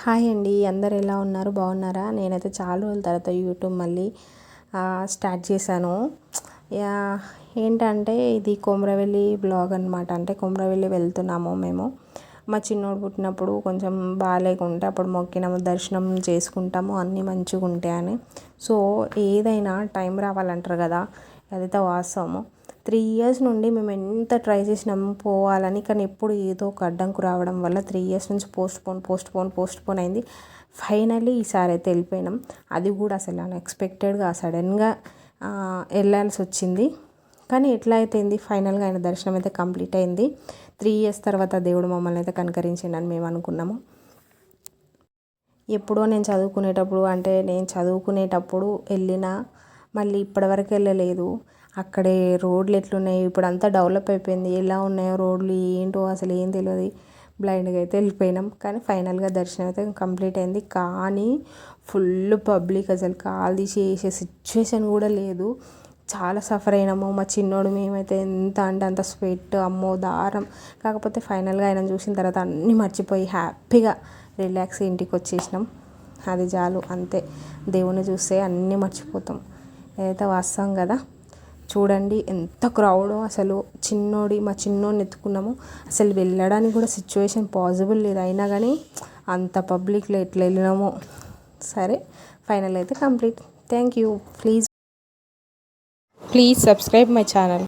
Hi అండి అందరు ఎలా ఉన్నారు? బాగున్నారా? నేనైతే చాలా రోజుల తర్వాత యూట్యూబ్ మళ్ళీ స్టార్ట్ చేశాను. ఏంటంటే ఇది కొమరవెల్లి బ్లాగ్ అనమాట అంటే కొమరవెల్లి వెళ్తున్నాము మేము. మా చిన్నోడు పుట్టినప్పుడు కొంచెం బాగాలేకుంటే అప్పుడు మొక్కినాము దర్శనం చేసుకుంటాము అన్నీ మంచిగా ఉంటాయని సో ఏదైనా టైం రావాలంటారు కదా అదైతే వాస్తవము. త్రీ ఇయర్స్ నుండి మేము ఎంత ట్రై చేసినాము పోవాలని కానీ ఎప్పుడు ఏదో ఒక అడ్డంకు రావడం వల్ల త్రీ ఇయర్స్ నుంచి postpone postpone postpone అయింది. ఫైనలీ ఈసారి అయితే వెళ్ళిపోయినాం. అది కూడా అసలు అన్ఎక్స్పెక్టెడ్గా సడన్గా వెళ్ళాల్సి వచ్చింది. కానీ ఎట్లా అయితేంది ఫైనల్గా ఆయన దర్శనం అయితే కంప్లీట్ అయింది. త్రీ ఇయర్స్ తర్వాత దేవుడు మమ్మల్ని అయితే కనుకరించిండని మేము అనుకున్నాము. ఎప్పుడో నేను చదువుకునేటప్పుడు అంటే నేను చదువుకునేటప్పుడు వెళ్ళిన మళ్ళీ ఇప్పటివరకు వెళ్ళలేదు. అక్కడే రోడ్లు ఎట్లున్నాయి? ఇప్పుడు అంతా డెవలప్ అయిపోయింది. ఎలా ఉన్నాయో రోడ్లు ఏంటో అసలు ఏం తెలియదు బ్లైండ్గా అయితే వెళ్ళిపోయినాం. కానీ ఫైనల్గా దర్శనం అయితే కంప్లీట్ అయింది. కానీ ఫుల్ పబ్లిక్ అసలు కాల్ తీసి వేసే సిచ్యువేషన్ కూడా లేదు. చాలా సఫర్ అయినాము. మా చిన్నోడు మేమైతే ఎంత అంటే అంత స్వెట్ అమ్మో దారం. కాకపోతే ఫైనల్గా ఆయన చూసిన తర్వాత అన్నీ మర్చిపోయి హ్యాపీగా రిలాక్స్ ఇంటికి వచ్చేసినాం. అది చాలు. అంతే. దేవుని చూస్తే అన్నీ మర్చిపోతాం. ఏదైతే వాస్తవం కదా? చూడండి ఎంత క్రౌడ్ అసలు. చిన్నోడి మా చిన్నోడిని ఎత్తుకున్నాము. అసలు వెళ్ళడానికి కూడా సిచ్యువేషన్ పాసిబుల్ లేదు. అయినా కానీ అంత పబ్లిక్లో ఎట్లా వెళ్ళినామో. సరే ఫైనల్ అయితే complete thank you please please subscribe my channel